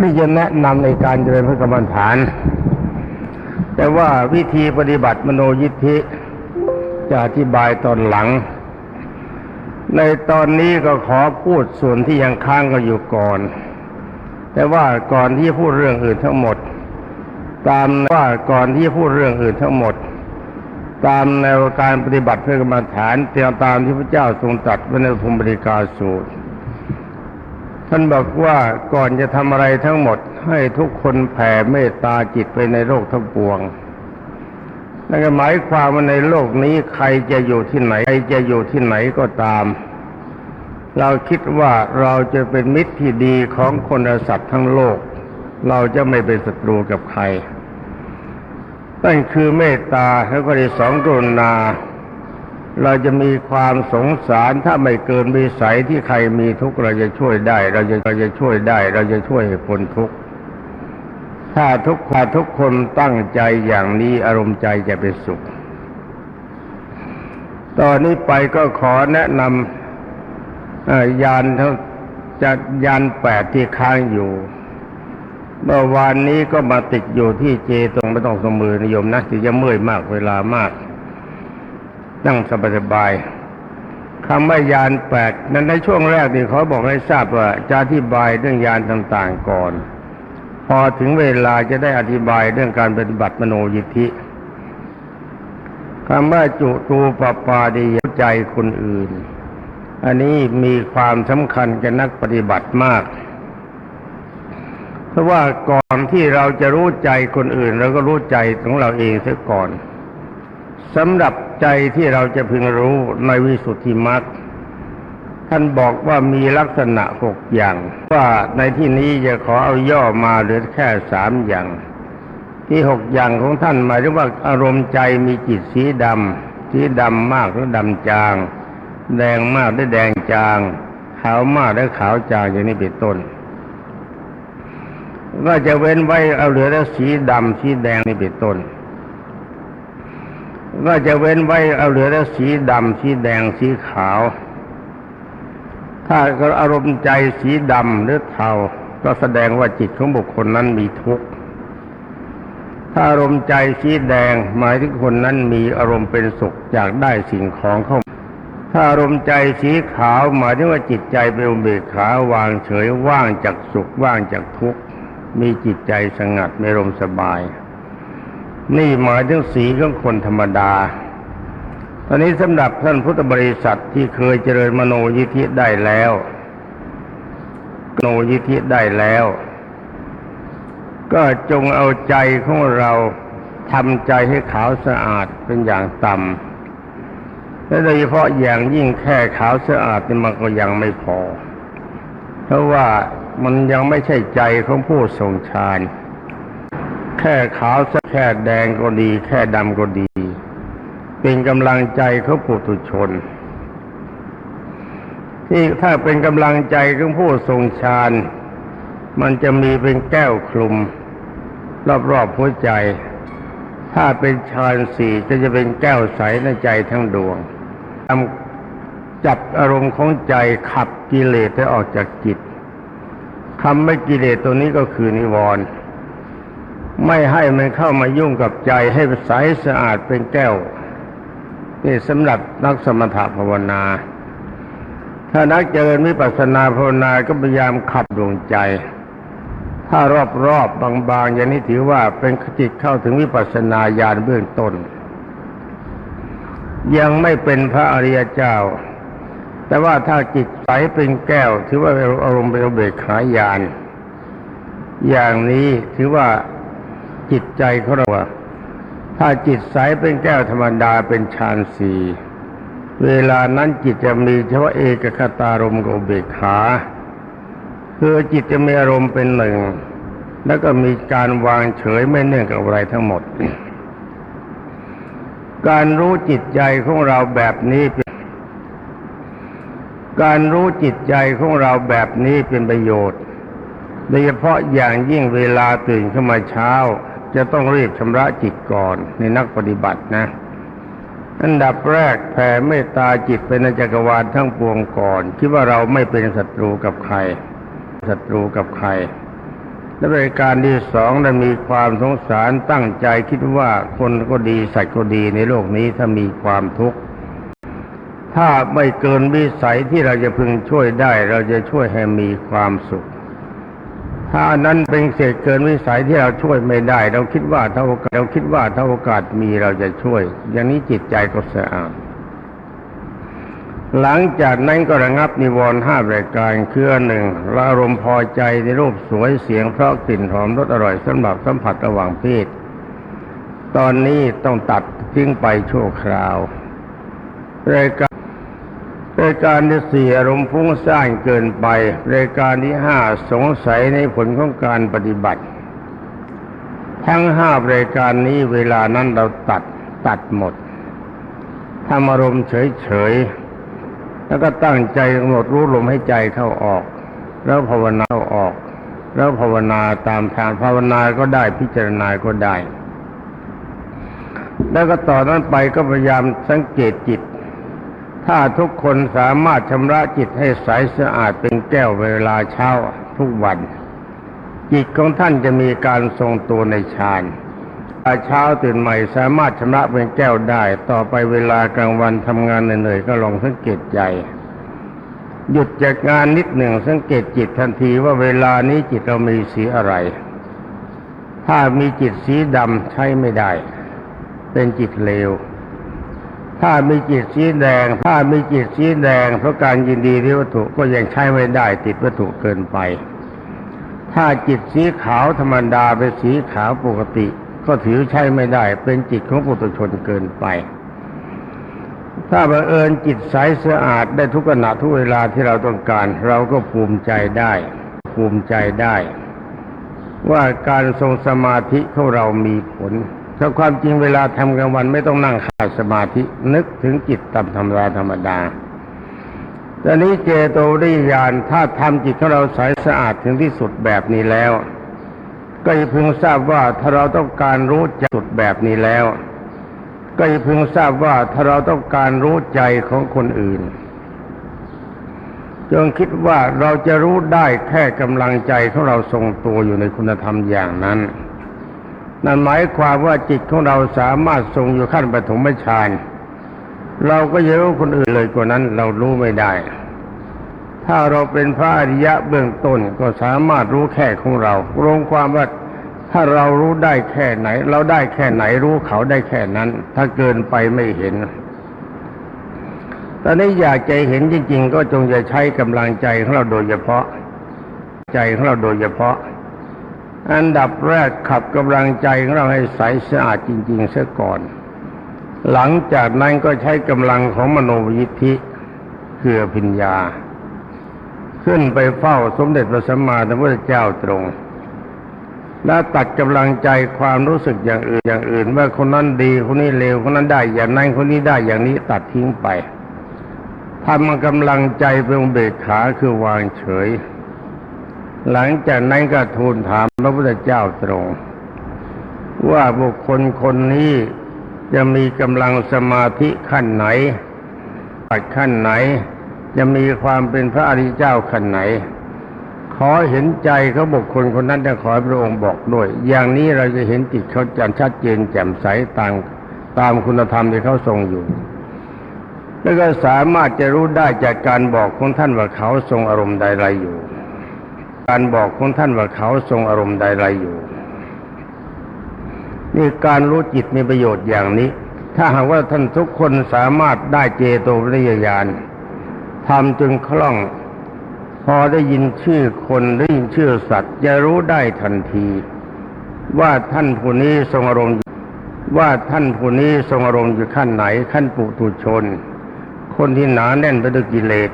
ที่จะแนะนำในการเจริญพระกรรมฐาน แต่ว่าวิธีปฏิบัติมโนยิทธิจะอธิบายตอนหลัง ในตอนนี้ก็ขอพูดส่วนที่ยังค้างก็อยู่ก่อน แต่ว่าก่อนที่พูดเรื่องอื่นทั้งหมด ตามว่าก่อนที่พูดเรื่องอื่นทั้งหมด ตามแนวการปฏิบัติเพื่อกรรมฐานเตรียมตามที่พระเจ้าทรงตรัสไว้ในภูมิบริการสูตร ท่านบอกว่าก่อนจะทำอะไรทั้งหมด ให้ทุกคนแผ่เมตตาจิตไปในโลกทั้งปวงนั่นก็หมายความว่าในโลกนี้ใครจะอยู่ที่ไหน ใครจะอยู่ที่ไหนก็ตาม เราคิดว่าเราจะเป็นมิตรที่ดีของคนและสัตว์ทั้งโลก เราจะไม่เป็นศัตรูกับใครนั่นคือเมตตาแล้วก็ที่สองกรุณา เราจะมีความสงสารถ้าไม่เกินวิสัยที่ใครมีทุกข์เราจะช่วยได้ เราจะเราจะช่วยได้ เราจะช่วยให้พ้นทุกข์ถ้าทุกถ้าทุกคนตั้งใจอย่างนี้อารมณ์ใจจะเป็นสุข ตอนนี้ไปก็ขอแนะนำยานทั้งจากยานแปดที่ค้างอยู่ เมื่อวานนี้ก็มาติดอยู่ที่เจตรงไม่ต้องสมือนิยมนะที่จะเมื่อยมากเวลามาก นั่งสบายๆคำว่ายานแปดนั้นในช่วงแรกนี่เขาบอกให้ทราบว่าจะอธิบายเรื่องยานต่างๆก่อน พอถึงเวลาจะได้อธิบายเรื่องการปฏิบัติมโนยิทธิคำว่าจุตูปปาดีใจคนอื่น อันนี้มีความสำคัญกับนักปฏิบัติมาก เพราะว่าก่อนที่เราจะรู้ใจคนอื่นเราก็รู้ใจของเราเองเสียก่อน สำหรับใจที่เราจะพึงรู้ในวิสุทธิมรรคท่านบอกว่ามีลักษณะหกอย่าง ว่าในที่นี้จะขอเอาย่อมาเหลือแค่สามอย่าง ที่หกอย่างของท่านหมายถึงว่าอารมณ์ใจมีจิตสีดำสีดำมากหรือดำจาง แดงมากหรือแดงจาง ขาวมากหรือขาวจางอย่างนี้เป็นต้น ก็จะเว้นไว้เอาเหลือแต่สีดำสีแดงนี่เป็นต้น ก็จะเว้นไว้เอาเหลือแต่สีดำสีแดงสีขาว ถ้าอารมณ์ใจสีดำหรือเทาก็แสดงว่าจิตของบุคคลนั้นมีทุกข์ถ้าอารมณ์ใจสีแดงหมายถึงคนนั้นมีอารมณ์เป็นสุขอยากได้สิ่งของเข้า ถ้าอารมณ์ใจสีขาวหมายถึงว่าจิตใจเป็นอุเบกขาวางเฉยว่างจากสุขว่างจากทุกข์มีจิตใจสงัดมีอารมณ์สบาย นี่หมายถึงสีของคนธรรมดา ตอนนี้สำหรับท่านพุทธบริษัทที่เคยเจริญมโนยิธิได้แล้วมโนยิธิได้แล้ว ก็จงเอาใจของเราทำใจให้ขาวสะอาดเป็นอย่างต่ำและโดยเฉพาะอย่างยิ่งแค่ขาวสะอาดนี่มันก็ยังไม่พอ เพราะว่ามันยังไม่ใช่ใจของผู้ทรงฌาน แค่ขาวสักแค่แดงก็ดี แค่ดำก็ดี เป็นกำลังใจเขาปุถุชน ที่ถ้าเป็นกำลังใจของผู้ทรงฌานมันจะมีเป็นแก้วคลุม รอบๆหัวใจ ถ้าเป็นฌานสี่ก็จะเป็นแก้วใสในใจทั้งดวงจับอารมณ์ของใจขับกิเลสให้ออกจากจิตคำไม่กิเลสตัวนี้ก็คือนิวรณ์ ไม่ให้มันเข้ามายุ่งกับใจให้ใสสะอาดเป็นแก้ว นี่สำหรับนักสมถภาวนา ถ้านักเจริญวิปัสสนาภาวนาก็พยายามขับดวงใจ ถ้ารอบๆบางๆอย่างนี้ถือว่าเป็นจิตเข้าถึงวิปัสสนาญาณเบื้องต้น ยังไม่เป็นพระอริยเจ้า แต่ว่าถ้าจิตใสเป็นแก้ว ถือว่าอารมณ์เป็นเบกขาญาณอย่างนี้ถือว่า จิตใจของเราถ้าจิตใสเป็นแก้วธรรมดาเป็นฌานสีเวลานั้นจิตจะมีเฉพาะเอกคตารมณ์กับเบกขาคือจิตจะมีอารมณ์เป็นหนึ่ง แล้วก็มีการวางเฉยไม่เนื่องกับอะไรทั้งหมด การรู้จิตใจของเราแบบนี้เป็นการรู้จิตใจของเราแบบนี้เป็นประโยชน์โดยเฉพาะอย่างยิ่งเวลาตื่นขึ้นมาเช้า จะต้องรีบชำระจิตก่อนในนักปฏิบัตินะ อันดับแรกแผ่เมตตาจิตเป็นจักรวาลทั้งปวงก่อน คิดว่าเราไม่เป็นศัตรูกับใครศัตรูกับใคร และบริการที่สองนั้นมีความสงสารตั้งใจคิดว่าคนก็ดีสัตว์ก็ดีในโลกนี้ถ้ามีความทุกข์ถ้าไม่เกินวิสัยที่เราจะพึงช่วยได้ เราจะช่วยให้มีความสุข ถ้านั้นเป็นเศษเกินวิสัยที่เราช่วยไม่ได้ เราคิดว่าถ้าโอกาสเราคิดว่าถ้าโอกาสมีเราจะช่วย อย่างนี้จิตใจก็สะอาดหลังจากนั้นก็ระงับนิวรณ์ห้ารายการคืออันหนึ่งเราอารมณ์พอใจในรูปสวยเสียงเพราะกลิ่นหอมรสอร่อยสำหรับสัมผัสระหว่างเพศ ตอนนี้ต้องตัดทิ้งไปชั่วคราวรายการ รายการที่สี่อารมณ์ฟุ้งซ่านเกินไปรายการที่ห้าสงสัยในผลของการปฏิบัติ ทั้งห้ารายการนี้เวลานั้นเราตัดตัดหมดทำอารมณ์เฉยๆแล้วก็ตั้งใจกำหนดรู้ลมให้ใจเข้าออก แล้วภาวนาเข้าออก แล้วภาวนาตามทางภาวนาก็ได้พิจารณาก็ได้ แล้วก็ต่อนนั้นไปก็พยายามสังเกตจิต ถ้าทุกคนสามารถชำระจิตให้ใสสะอาดเป็นแก้วเวลาเช้าทุกวัน จิตของท่านจะมีการทรงตัวในฌานอาเช้าตื่นใหม่สามารถชำระเป็นแก้วได้ ต่อไปเวลากลางวันทำงานเหนื่อยๆก็ลองสังเกตใจหยุดจากงานนิดหนึ่งสังเกตจิตทันทีว่าเวลานี้จิตเรามีสีอะไร ถ้ามีจิตสีดำใช้ไม่ได้ เป็นจิตเลว ถ้ามีจิตสีแดง ถ้ามีจิตสีแดง เพราะการยินดีที่วัตถุก็ยังใช้ไม่ได้ติดวัตถุเกินไป ถ้าจิตสีขาวธรรมดาเป็นสีขาวปกติ ก็ถือใช้ไม่ได้ เป็นจิตของปุถุชนเกินไป ถ้าบังเอิญจิตใสสะอาดได้ทุกขณะทุกเวลาที่เราต้องการ เราก็ภูมิใจได้ ภูมิใจได้ ว่าการทรงสมาธิของเรามีผล ถ้าความจริงเวลาทำกลางวันไม่ต้องนั่งขาดสมาธินึกถึงจิตตามธรรมดาธรรมดาตอนนี้เจโตวิญาณถ้าทำจิตของเราใสสะอาดถึงที่สุดแบบนี้แล้ว ก็จะพึงทราบว่าถ้าเราต้องการรู้จสุดแบบนี้แล้ว ก็จะพึงทราบว่าถ้าเราต้องการรู้ใจของคนอื่นจงคิดว่าเราจะรู้ได้แค่กำลังใจของเราทรงตัวอยู่ในคุณธรรมอย่างนั้น นั่นหมายความว่าจิตของเราสามารถทรงอยู่ขั้นปฐมฌานเราก็จะรู้คนอื่นเลยกว่านั้นเรารู้ไม่ได้ ถ้าเราเป็นพระอริยะเบื้องต้นก็สามารถรู้แค่ของเรารวมความว่าถ้าเรารู้ได้แค่ไหน เราได้แค่ไหนรู้เขาได้แค่นั้น ถ้าเกินไปไม่เห็น ตอนนี้อยากใจเห็นจริงๆ ก็จงจะใช้กำลังใจของเราโดยเฉพาะ ใจของเราโดยเฉพาะ อันดับแรกขับกำลังใจของเราให้ใสสะอาดจริงๆเสียก่อน หลังจากนั้นก็ใช้กำลังของมโนวิธิคือพิญญา ขึ้นไปเฝ้าสมเด็จพระสัมมาสัมพุทธเจ้าตรง แล้วตัดกำลังใจความรู้สึกอย่างอื่นอย่างอื่น ว่าคนนั้นดีคนนี้เลวคนนั้นได้อย่างนั้นคนนี้ได้อย่างนี้ตัดทิ้งไปทำกำลังใจเป็นเบกขาคือวางเฉย หลังจากนั้นก็ทูลถามพระพุทธเจ้าตรง ว่าบุคคลคนนี้จะมีกำลังสมาธิขั้นไหนปัดขั้นไหน จะมีความเป็นพระอริยเจ้าขั้นไหน ขอเห็นใจเขาบุคคลคนนั้นจะขอพระองค์บอกด้วย อย่างนี้เราจะเห็นจิตเขาจันชัดเจนแจ่มใสตามตามคุณธรรมที่เขาทรงอยู่ แล้วก็สามารถจะรู้ได้จากการบอกของท่านว่าเขาทรงอารมณ์ใดๆอยู่ การบอกของท่านว่าเขาทรงอารมณ์ใดๆอยู่ นี่การรู้จิตมีประโยชน์อย่างนี้ ถ้าหากว่าท่านทุกคนสามารถได้เจโตวิญญาณทำจนคล่อง พอได้ยินชื่อคนได้ยินชื่อสัตว์จะรู้ได้ทันที ว่าท่านผู้นี้ทรงอารมณ์ว่าท่านผู้นี้ทรงอารมณ์อยู่ขั้นไหนขั้นปุถุชน คนที่หนาแน่นไปด้วยกิเลส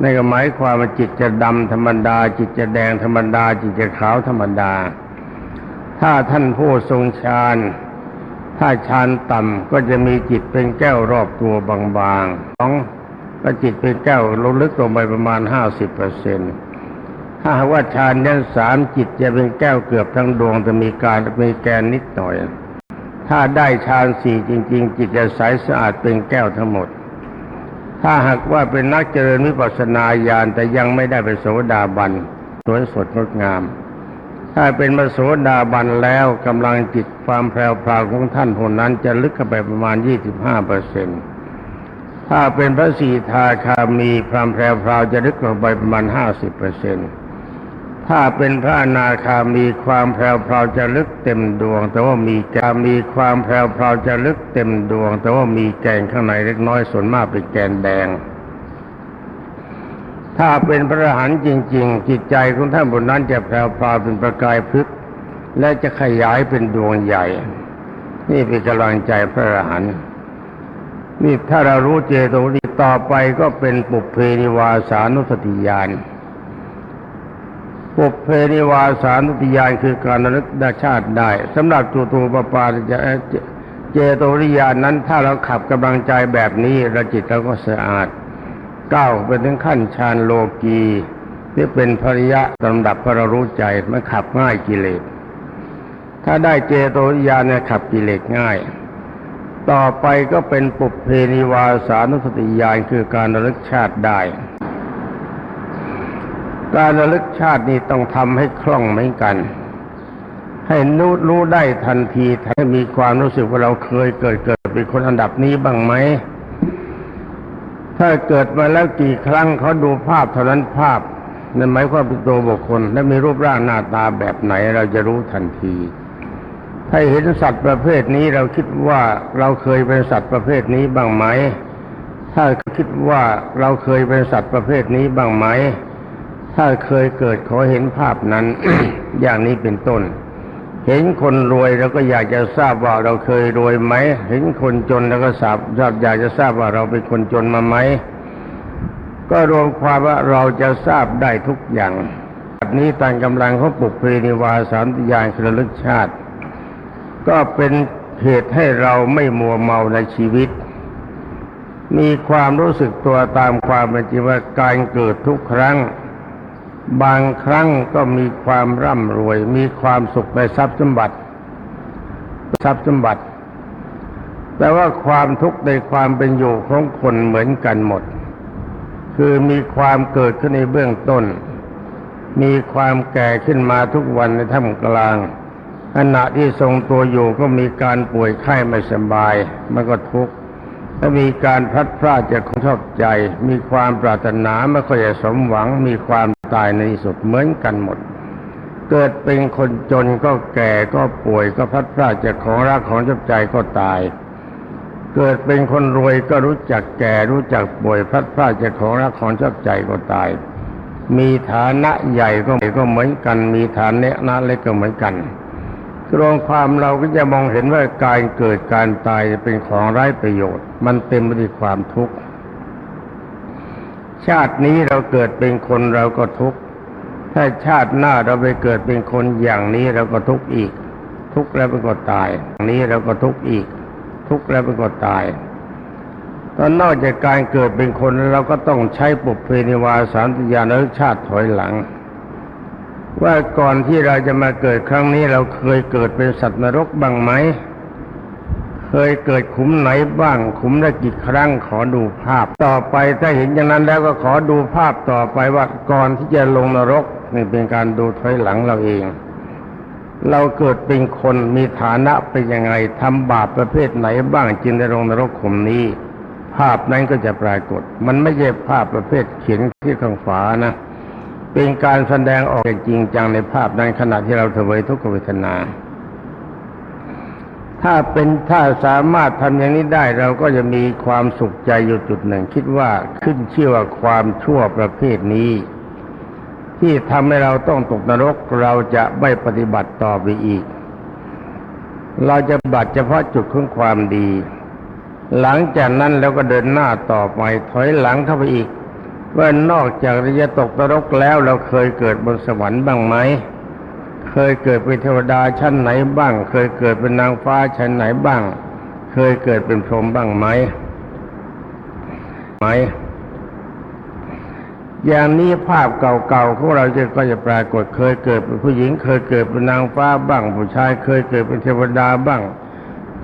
นนก็หมายความว่าจิตจะดำธรรมดา จิตจะแดงธรรมดา จิตจะขาวธรรมดา ถ้าท่านผู้ทรงฌานถ้าฌานต่ำก็จะมีจิตเป็นแก้วรอบตัวบางๆสองก็จิตเป็นแก้วลงลึกลงไปประมาณห้าสิบเปอร์เซ็นต์ถ้าหากว่าฌานยันสามจิตจะเป็นแก้วเกือบทั้งดวงจะมีการมีแกนนิดหน่อย ถ้าได้ฌานสี่จริง ๆ จิตจะใสสะอาดเป็นแก้วทั้งหมด ถ้าหากว่าเป็นนักเจริญวิปัสสนาญาณแต่ยังไม่ได้เป็นโสดาบันสวยสดงดงาม ถ้าเป็นมโสดาบันแล้วกำลังจิตความแพรวพราวของท่านคนนั้นจะลึกเข้าไปประมาณ 25เปอร์เซ็นต์ถ้าเป็นพระสีทาคามีความแพรวพราวจะลึกลงไปประมาณ 50เปอร์เซ็นต์ ถ้าเป็นพระอนาคามีความแพรวพราวจะลึกเต็มดวง แต่ว่ามีแกนมีความแพรวพราวจะลึกเต็มดวง แต่ว่ามีแกนข้างในเล็กน้อยส่วนมากเป็นแกนแดง ถ้าเป็นพระอรหันต์จริง ๆ จิตใจของท่านบนนั้นจะแพรวพราวเป็นประกายพลึกและจะขยายเป็นดวงใหญ่ นี่เป็นกำลังใจพระอรหันต์นี่ถ้าเรารู้เจโตวิต่อไปก็เป็นปุเพนิวาสานุสติญาณ ปุเพนิวาสานุสติญาณคือการระลึกด้ชาติได้สำหรับจูตูปปาจะเจโตวิญาณนั้นถ้าเราขับกำลังใจแบบนี้ราจิตเราก็สะอาดก้าวไปถึงขั้นฌานโลกีนี่เป็นภริยะลำดับพระรู้ใจมันขับง่ายกิเลส ถ้าได้เจโตวิญาณเนี่ยขับกิเลสง่าย ต่อไปก็เป็นปุเพนิวาสานุสติญาณคือการระลึกชาติได้ การระลึกชาตินี้ต้องทำให้คล่องเหมือนกัน ให้รู้รู้ได้ทันทีให้มีความรู้สึกว่าเราเคยเกิดเกิดเป็นคนอันดับนี้บ้างไหมถ้าเกิดมาแล้วกี่ครั้งเขาดูภาพเท่านั้นภาพนั่นหมายความเป็นตัวบุคคล และมีรูปร่างหน้าตาแบบไหนเราจะรู้ทันที ถ้าเห็นสัตว์ประเภทนี้เราคิดว่าเราเคยเป็นสัตว์ประเภทนี้บ้างไหม ถ้าคิดว่าเราเคยเป็นสัตว์ประเภทนี้บ้างไหม ถ้าเคยเกิดขอเห็นภาพนั้น อย่างนี้เป็นต้น เห็นคนรวยเราก็อยากจะทราบว่าเราเคยรวยไหม เห็นคนจนเราก็ทราบอยากจะทราบว่าเราเป็นคนจนมาไหม ก็รวมความว่าเราจะทราบได้ทุกอย่างแบบนี้ตามกำลังของปุกเพนิวาสามติยานคระลึกชาติ ก็เป็นเหตุให้เราไม่มัวเมาในชีวิต มีความรู้สึกตัวตามความเป็นจริงว่าการเกิดทุกครั้ง บางครั้งก็มีความร่ำรวย มีความสุขในทรัพย์สมบัติ ทรัพย์สมบัติ แต่ว่าความทุกข์ในความเป็นอยู่ของคนเหมือนกันหมด คือมีความเกิดขึ้นในเบื้องต้น มีความแก่ขึ้นมาทุกวันในท่ามกลางขณะที่ทรงตัวอยู่ก็มีการป่วยไข้ไม่สบาย มันก็ทุกข์ และมีการพัดพรากจากคนชอบใจ มีความปรารถนาไม่ค่อยจะสมหวัง มีความตายในสุดเหมือนกันหมด เกิดเป็นคนจนก็แก่ก็ป่วยก็พัดพรากจากของรักของชอบใจก็ตาย เกิดเป็นคนรวยก็รู้จักแก่รู้จักป่วยพัดพรากจากของรักของชอบใจก็ตาย มีฐานะใหญ่ก็ก็เหมือนกัน มีฐานะเล็กก็เหมือนกัน รวมความเราก็จะมองเห็นว่าการเกิดการตายเป็นของไร้ประโยชน์ มันเต็มไปด้วยความทุกข์ ชาตินี้เราเกิดเป็นคนเราก็ทุกข์ ถ้าชาติหน้าเราไปเกิดเป็นคนอย่างนี้เราก็ทุกข์อีก ทุกข์แล้วมันก็ตาย อย่างนี้เราก็ทุกข์อีก ทุกข์แล้วมันก็ตายตอนนอกจากการเกิดเป็นคนเราก็ต้องใช้ปุเพนิวาสามติญาณชาติถอยหลัง ว่าก่อนที่เราจะมาเกิดครั้งนี้เราเคยเกิดเป็นสัตว์นรกบ้างไหม เคยเกิดขุมไหนบ้าง ขุมได้กี่ครั้งขอดูภาพต่อไปถ้าเห็นอย่างนั้นแล้วก็ขอดูภาพต่อไปว่าก่อนที่จะลงนรกนี่เป็นการดูถอยหลังเราเอง เราเกิดเป็นคนมีฐานะเป็นยังไงทำบาปประเภทไหนบ้างจึงได้ลงนรกขุมนี้ ภาพนั้นก็จะปรากฏ มันไม่ใช่ภาพประเภทเขียนที่ข้างฝานะ เป็นการแสดงออกอย่างจริงจังในภาพนั้นขณะที่เราเถวยทุกขเวทนา ถ้าเป็นถ้าสามารถทำอย่างนี้ได้เราก็จะมีความสุขใจอยู่จุดหนึ่ง คิดว่าขึ้นชื่อว่าความชั่วประเภทนี้ ที่ทำให้เราต้องตกนรกเราจะไม่ปฏิบัติต่อไปอีก เราจะบัตรเฉพาะจุดของความดี หลังจากนั้นเราก็เดินหน้าต่อไปถอยหลังเข้าไปอีก ว่านอกจากจะตกนรกแล้วเราเคยเกิดบนสวรรค์บ้างไหม เคยเกิดเป็นเทวดาชั้นไหนบ้าง เคยเกิดเป็นนางฟ้าชั้นไหนบ้าง เคยเกิดเป็นพรหมบ้างไหมไหม อย่างนี้ภาพเก่าๆของเราจะก็จะปรากฏ เคยเกิดเป็นผู้หญิง เคยเกิดเป็นนางฟ้าบ้าง ผู้ชาย เคยเกิดเป็นเทวดาบ้าง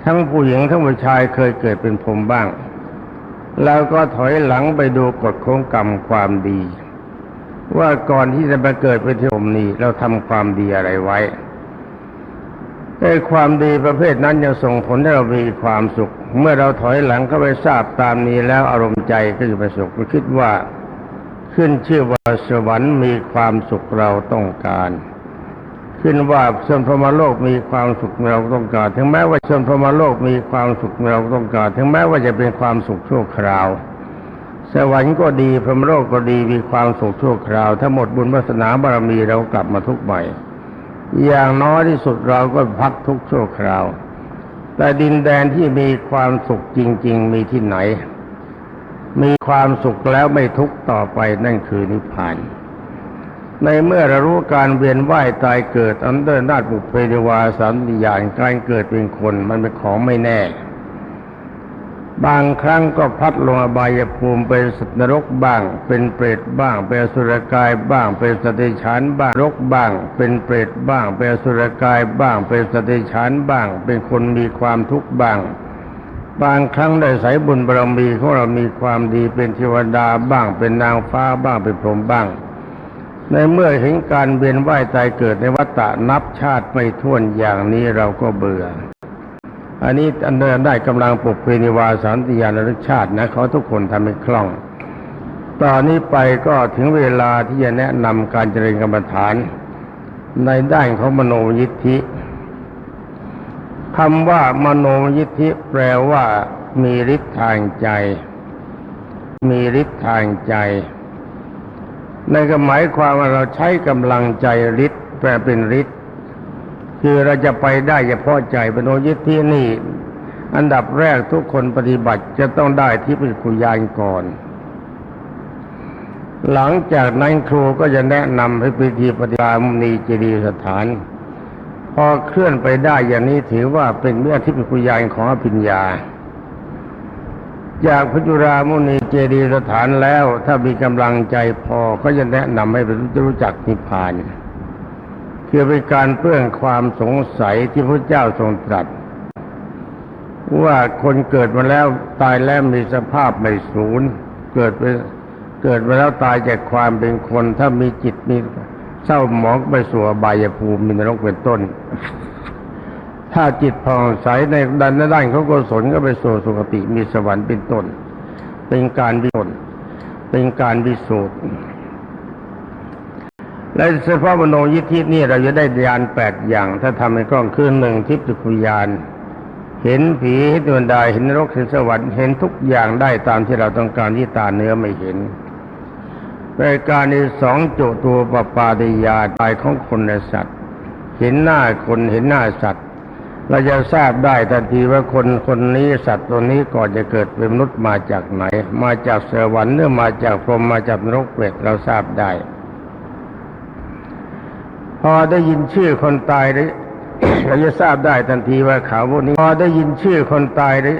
ทั้งผู้หญิงทั้งผู้ชายเคยเกิดเป็นพรหมบ้าง แล้วก็ถอยหลังไปดูกฎของกรรมความดี ว่าก่อนที่จะมาเกิดเป็นเทวมนี้เราทำความดีอะไรไว้ไอ้ความดีประเภทนั้นจะส่งผลให้เรามีความสุข เมื่อเราถอยหลังเข้าไปทราบตามนี้แล้วอารมณ์ใจก็จะไปสุขก็คิดว่าขึ้นชื่อว่าสวรรค์มีความสุขเราต้องการ ขึ้นว่าส่วนพรมโลกมีความสุขเราต้องการ ถึงแม้ว่าส่วนพรมโลกมีความสุขเราต้องการ ถึงแม้ว่าจะเป็นความสุขชั่วคราว สวรรค์ก็ดีพรมโลกก็ดีมีความสุขชั่วคราว ถ้าหมดบุญวาสนาบารมีเรากลับมาทุกข์ใหม่ อย่างน้อยที่สุดเราก็พักทุกชั่วคราว แต่ดินแดนที่มีความสุขจริง ๆ มีที่ไหน มีความสุขแล้วไม่ทุกต่อไปนั่นคือนิพพาน ในเมื่อเรารู้การเวียนว่ายตายเกิดอันเดอร์นาฏบุพเพเดวาสันติญาณการเกิดเป็นคนมันเป็นของไม่แน่ บางครั้งก็พัดลงอบายภูมิเป็นสัตว์นรกบ้าง เป็นเปรตบ้าง เป็นสุรกายบ้าง เป็นสติฉานบ้างรกบ้าง เป็นเปรตบ้าง เป็นสุรกายบ้าง เป็นสติฉานบ้าง เป็นคนมีความทุกข์บ้างบางครั้งได้สายบุญบารมีของเรามีความดีเป็นเทวดาบ้างเป็นนางฟ้าบ้างเป็นพรหมบ้าง ในเมื่อเห็นการเวียนว่ายตายเกิดในวัฏฏะนับชาติไม่ถ้วนอย่างนี้เราก็เบื่อ อันนี้อันเดินได้กำลังปกเพนิวาสันติยานรสชาตินะเขาทุกคนทำให้คล่อง ตอนนี้ไปก็ถึงเวลาที่จะแนะนำการเจริญกรรมฐานในด้านของมโนยิทธิคำว่ามโนยิทธิแปลว่ามีฤทธิ์ทางใจ มีฤทธิ์ทางใจ ในก็หมายความว่าเราใช้กำลังใจฤทธิ์แปลเป็นฤทธิ์คือเราจะไปได้เฉพาะใจมโนยิทธินี่ อันดับแรกทุกคนปฏิบัติจะต้องได้ที่ปิคุยานก่อน หลังจากนั้นครูก็จะแนะนำให้พิธีปฏิบัติมุนีเจดียสถาน พอเคลื่อนไปได้อย่างนี้ถือว่าเป็นเมื่อที่ปิคุยานของอภิญญา จากพระจุรามุนีเจดีสถานแล้ว ถ้ามีกำลังใจพอก็จะแนะนำให้ไปรู้จักนิพพาน คือเป็นการเพื่อความสงสัยที่พระเจ้าทรงตรัส ว่าคนเกิดมาแล้วตายแล้วมีสภาพไม่สูญเกิดไปเกิดมาแล้วตายจากความเป็นคน ถ้ามีจิตมีเศร้าหมองไปสู่อบายภูมิมีนรกเป็นต้น ถ้าจิตผ่องใสในด้านด้านของกุศลก็ไปสู่สุคติมีสวรรค์เป็นต้น เป็นการวิสุทธ์เป็นการวิสูจน์และเฉพาะมโนยิทธินี่เราจะได้ญาณแปดอย่าง ถ้าทำในกล้องคือหนึ่งทิพย์คุยานเห็นผีเห็นดวงดาเห็นนรกเห็นสวรรค์เห็นทุกอย่างได้ตามที่เราต้องการที่ตาเนื้อไม่เห็นรายการที่สองโจตัวปปาติยาตายของคนและสัตว์ เห็นหน้าคนเห็นหน้าสัตว์ เราจะทราบได้ทันทีว่าคนคนนี้สัตว์ตัวนี้ก่อนจะเกิดเป็นมนุษย์มาจากไหน มาจากสวรรค์หรือมาจากพรหมมาจากนรกเปรตเราทราบได้ พอได้ยินชื่อคนตายได้เราจะทราบได้ทันทีว่าเขาพวกนี้ พอได้ยินชื่อคนตายได้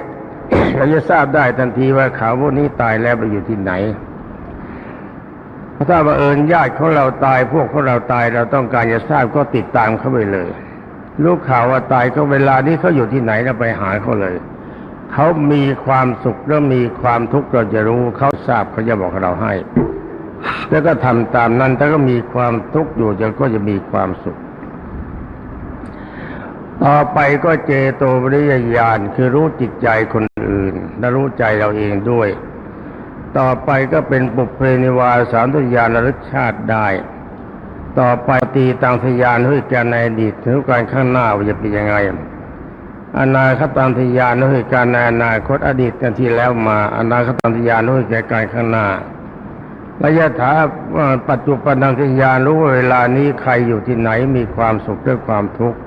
เราจะทราบได้ทันทีว่าเขาพวกนี้ตายแล้วไปอยู่ที่ไหนถ้าบังเอิญญาติของเราตายพวกของเราตายเราต้องการจะทราบก็ติดตามเขาไปเลย ลูกข่าวว่าตายก็เวลานี้เขาอยู่ที่ไหนเราไปหาเขาเลย เขามีความสุขหรือมีความทุกข์เราจะรู้เขาทราบเขาจะบอกเราให้ แล้วก็ทำตามนั้นถ้าก็มีความทุกข์อยู่จะก็จะมีความสุข ต่อไปก็เจโตปริยญาณคือรู้จิตใจคนอื่น และรู้ใจเราเองด้วย ต่อไปก็เป็นปุเพนิวาสามทุญาณระลึกชาติได้ ต่อไปตีตังทยานด้วยการในอดีตถึงการข้างหน้าว่าจะเป็นยังไงอนาคตังทยานด้วยการในอนาคตอดีตกันที่แล้วมา อนาคตังทยานด้วยแก่การข้างหน้าระยะถาปัจจุบันทางทยานรู้ว่าเวลานี้ใครอยู่ที่ไหนมีความสุขหรือความทุกข์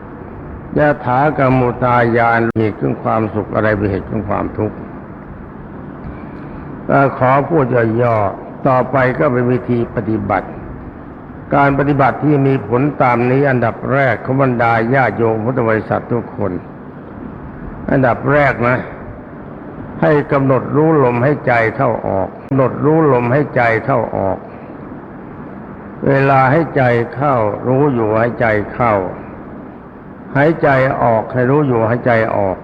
ยะถากรรมุตายานเหตุของความสุขอะไรเป็นเหตุของความทุกข์ขอพูดย่อๆต่อไปก็เป็นวิธีปฏิบัติ การปฏิบัติที่มีผลตามนี้อันดับแรกขบรรดาญาโยมพุทธบริษัททุกคน อันดับแรกนะ ให้กำหนดรู้ลมให้ใจเข้าออกกำหนดรู้ลมให้ใจเข้าออก เวลาให้ใจเข้า รู้อยู่ให้ใจเข้าหายใจออกให้รู้อยู่หายใจออก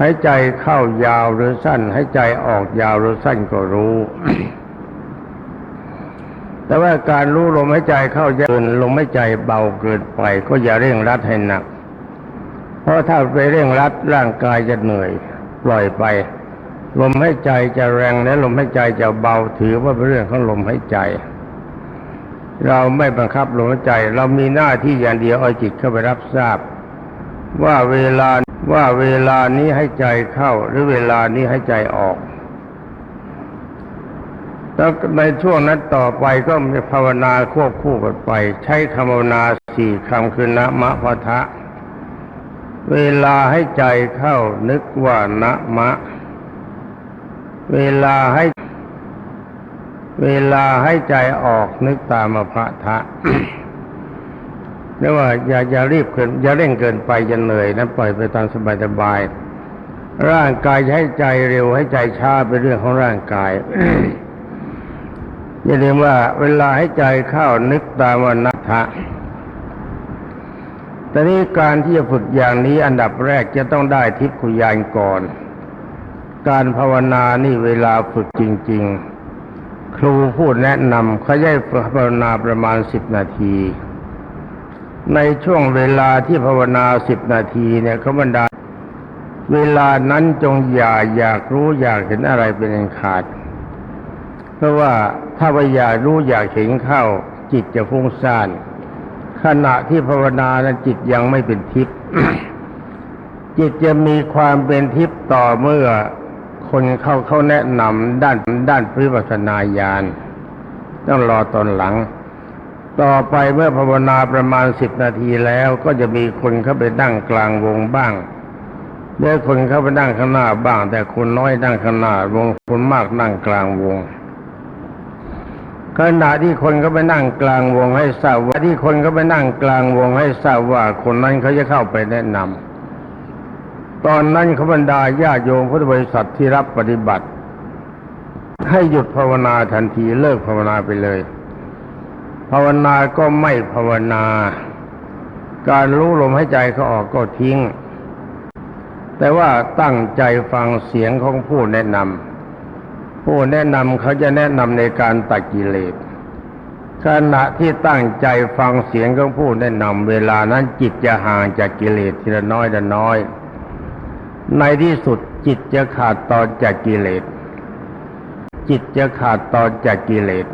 หายใจเข้ายาวหรือสั้นหายใจออกยาวหรือสั้นก็รู้ แต่ว่าการรู้ลมหายใจเข้าเยินลมหายใจเบาเกินไป ก็อย่าเร่งรัดให้หนัก เพราะถ้าไปเร่งรัดร่างกายจะเหนื่อยปล่อยไป ลมหายใจจะแรงและลมหายใจจะเบาถือว่าเป็นเรื่องของลมหายใจ เราไม่บังคับลมหายใจ เรามีหน้าที่อย่างเดียวเอาจิตเข้าไปรับทราบ ว่าเวลาว่าเวลานี้ให้ใจเข้า หรือเวลานี้ให้ใจออก แล้วในช่วงนั้นต่อไปก็มีภาวนาควบคู่กันไป ใช้คำภาวนาสี่คำคือนะมะพะทะ เวลาให้ใจเข้านึกว่านะมะ เวลาให้ เวลาให้ใจออกนึกตามมพะทะเรียกว่าอย่าอย่ารีบเกินอย่าเร่งเกินไปจะเหนื่อยนะปล่อยไปตามสบายๆร่างกายให้ใจเร็วให้ใจช้าเป็นเรื่องของร่างกาย อย่าลืมว่าเวลาให้ใจเข้านึกตามวันนัทะแต่นี้การที่จะฝึกอย่างนี้อันดับแรกจะต้องได้ทิพย์คุยานก่อน การภาวนานี่เวลาฝึกจริง ๆ ครูพูดแนะนำเขาให้ภาวนาประมาณสิบนาที ในช่วงเวลาที่ภาวนาสิบนาทีเนี่ยเขาบรรดา เวลานั้นจงอย่าอยากรู้อยากเห็นอะไรเป็นอันขาด เพราะว่าถ้าไปอยากรู้อยากเห็นเข้า จิตจะฟุ้งซ่าน ขณะที่ภาวนานั้นจิตยังไม่เป็นทิพย์จิตจะมีความเป็นทิพย์ต่อเมื่อคนเข้าเขาแนะนำด้านด้านวิปัสนาญาณต้องรอตอนหลัง ต่อไปเมื่อภาวนาประมาณสิบนาทีแล้วก็จะมีคนเข้าไปนั่งกลางวงบ้างเมื่อคนเข้าไปนั่งข้างหน้าบ้าง แต่คนน้อยนั่งข้างหน้าวงคนมากนั่งกลางวง ขณะที่คนก็ไปนั่งกลางวงให้ทราบว่าที่คนก็ไปนั่งกลางวงให้ทราบว่าคนนั้นเขาจะเข้าไปแนะนำตอนนั้นขบรรดาญาโยมพุทธบริษัทที่รับปฏิบัติ ให้หยุดภาวนาทันทีเลิกภาวนาไปเลย ภาวนาก็ไม่ภาวนา การรู้ลมหายใจเขาออกก็ทิ้ง แต่ว่าตั้งใจฟังเสียงของผู้แนะนำ ผู้แนะนำเขาจะแนะนำในการตัดกิเลสขณะที่ตั้งใจฟังเสียงของผู้แนะนำเวลานั้นจิตจะห่างจากกิเลสทีละน้อยละน้อย ในที่สุดจิตจะขาดตอนจากกิเลส จิตจะขาดตอนจากกิเลส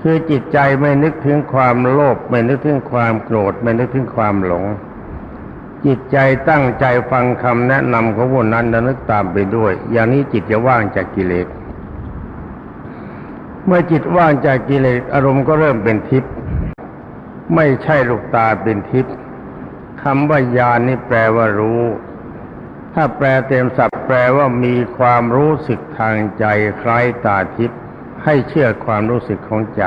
คือจิตใจไม่นึกถึงความโลภไม่นึกถึงความโกรธไม่นึกถึงความหลง จิตใจตั้งใจฟังคำแนะนำของผู้นั้นแล้วนึกตามไปด้วย อย่างนี้จิตจะว่างจากกิเลส เมื่อจิตว่างจากกิเลสอารมณ์ก็เริ่มเป็นทิพย์ไม่ใช่ลูกตาเป็นทิพย์คำว่าญาณนี่แปลว่ารู้ ถ้าแปลเต็มศัพท์แปลว่ามีความรู้สึกทางใจคล้ายตาทิพย์ให้เชื่อความรู้สึกของใจ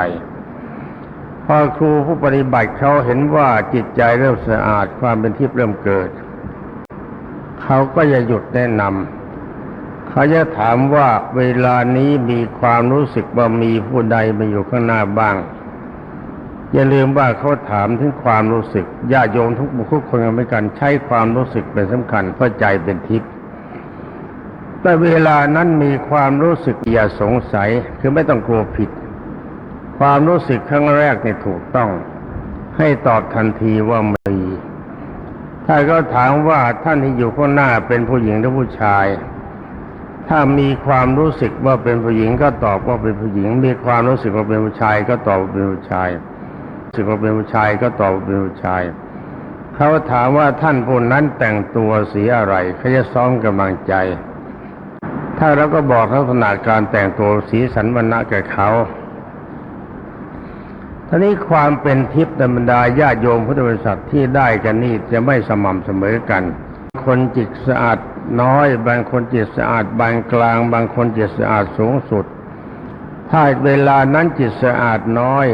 พอครูผู้ปฏิบัติเขาเห็นว่าจิตใจเริ่มสะอาดความเป็นทิพย์เริ่มเกิด เขาก็จะหยุดแนะนำเขาจะถามว่าเวลานี้มีความรู้สึกว่ามีผู้ใดมาอยู่ข้างหน้าบ้าง อย่าลืมว่าเขาถามถึงความรู้สึกญาโยมทุกบุคคลคนเหมือนกันใช้ความรู้สึกเป็นสำคัญเพราะใจเป็นทิพย์แต่เวลานั้นมีความรู้สึกอย่าสงสัยคือไม่ต้องกลัวผิด ความรู้สึกครั้งแรกนี่ถูกต้อง ให้ตอบทันทีว่ามีถ้าก็ถามว่าท่านที่อยู่ข้างหน้าเป็นผู้หญิงหรือผู้ชาย ถ้ามีความรู้สึกว่าเป็นผู้หญิงก็ตอบว่าเป็นผู้หญิง มีความรู้สึกว่าเป็นผู้ชาย ก็ตอบว่าเป็นผู้ชายรู้สึกว่าเป็นผู้ชายก็ตอบว่าเป็นผู้ชาย เขาถามว่าท่านผู้นั้นแต่งตัวสีอะไรเขาจะซ้อมกำลังใจ ถ้าเราก็บอกลักษณะการแต่งตัวสีสันวันณะแก่เขา ท่านี้ความเป็นทิพย์ในบรรดาญาติโยมพุทธบริษัทที่ได้กันนี่จะไม่สม่ำเสมอกัน คนจิตสะอาดน้อย บางคนจิตสะอาดบางกลาง บางคนจิตสะอาดสูงสุด ถ้าเวลานั้นจิตสะอาดน้อย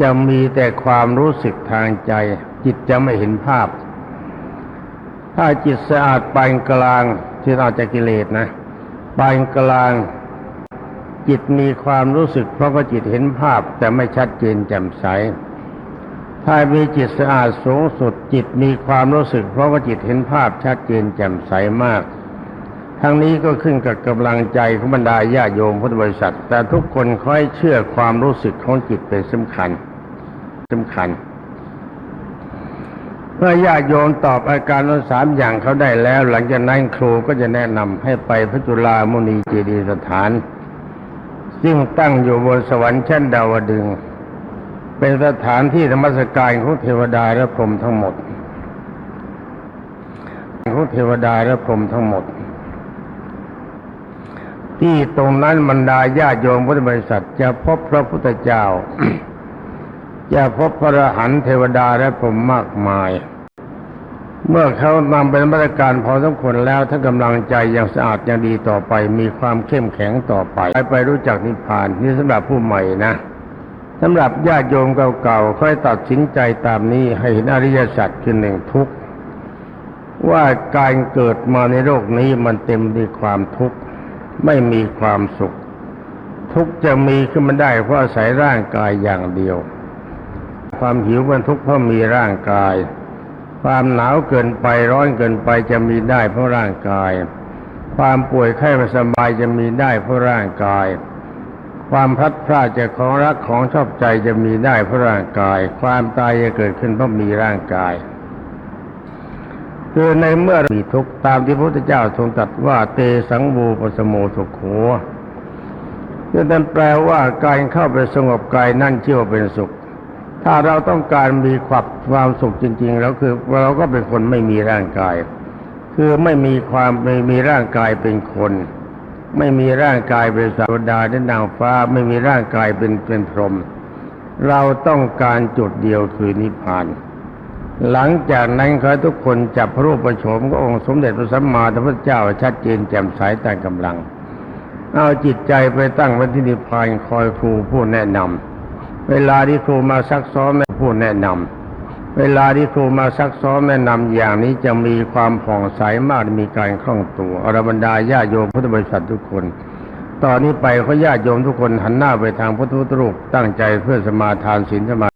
จะมีแต่ความรู้สึกทางใจ จิตจะไม่เห็นภาพ ถ้าจิตสะอาดปานกลางที่เราจะกิเลสนะปานกลาง จิตมีความรู้สึกเพราะว่าจิตเห็นภาพแต่ไม่ชัดเจนแจ่มใส ถ้ามีจิตสะอาดสูงสุด จิตมีความรู้สึกเพราะว่าจิตเห็นภาพชัดเจนแจ่มใสมาก ทั้งนี้ก็ขึ้นกับกำลังใจของบรรดาญาโยมพุทธบริษัท แต่ทุกคนค่อยเชื่อความรู้สึกของจิตเป็นสำคัญสำคัญเมื่อญาโยมตอบอาการทั้งสามอย่างเขาได้แล้ว หลังจากนั้นครูก็จะแนะนำให้ไปพระจุลามุนีเจดียสถาน ซึ่งตั้งอยู่บนสวรรค์ชั้นดาวดึง เป็นสถานที่ธรรมสการของเทวดาและพรหมทั้งหมดของเทวดาและพรหมทั้งหมด ที่ตรงนั้นบรรดาญาโยมพุทธบริษัทจะพบพระพุทธเจ้า จะพบพระหันเทวดาและพรหมมากมาย เมื่อเขานำเป็นมาตรการพอสมควรแล้วถ้ากำลังใจยังสะอาดยังดีต่อไป มีความเข้มแข็งต่อไป ไปไปรู้จักนิพพานนี่สำหรับผู้ใหม่นะสำหรับญาติโยมเก่าๆค่อยตัดสินใจตามนี้ให้เห็นอริยสัจคือหนึ่งทุกข์ว่าการเกิดมาในโลกนี้มันเต็มด้วยความทุกข์ไม่มีความสุข ทุกข์จะมีขึ้นมาได้เพราะอาศัยร่างกายอย่างเดียว ความหิวมันทุกข์เพราะมีร่างกาย ความหนาวเกินไปร้อนเกินไปจะมีได้เพราะร่างกาย ความป่วยไข้ไม่สบายจะมีได้เพราะร่างกาย ความพัดพรากจากของรักของชอบใจจะมีได้เพราะร่างกาย ความตายจะเกิดขึ้นเพราะมีร่างกายคือในเมื่อมีทุกตามที่พระพุทธเจ้าทรงตรัสว่าเตสังวูปสโมสุขโขนั่นแปลว่าการเข้าไปสงบกายนั่นเชื่อว่าเป็นสุข ถ้าเราต้องการมีความความสุขจริงๆแล้วคือเราก็เป็นคนไม่มีร่างกาย คือไม่มีความไม่มีร่างกายเป็นคน ไม่มีร่างกายเป็นสาวดาและนางฟ้า ไม่มีร่างกายเป็นเป็นพรหมเราต้องการจุดเดียวคือนิพพาน หลังจากนั้นขอให้ทุกคนจับพระรูปประโฉมขององค์สมเด็จพระสัมมาสัมพุทธเจ้าชัดเจนแจ่มใสตามกำลัง เอาจิตใจไปตั้งไว้ที่นิพพานคอยครูผู้แนะนำ เวลาที่ครูมาซักซ้อมแม่ผู้แนะนำเวลาที่ครูมาซักซ้อมแนะนำอย่างนี้จะมีความผ่องใสมากมีการคล่องตัวอรบรรดาญาโยมพุทธบริษัททุกคน ตอนนี้ไปเขาญาติโยมทุกคนหันหน้าไปทางพระพุทธรูปตั้งใจเพื่อสมาทานศีลสมา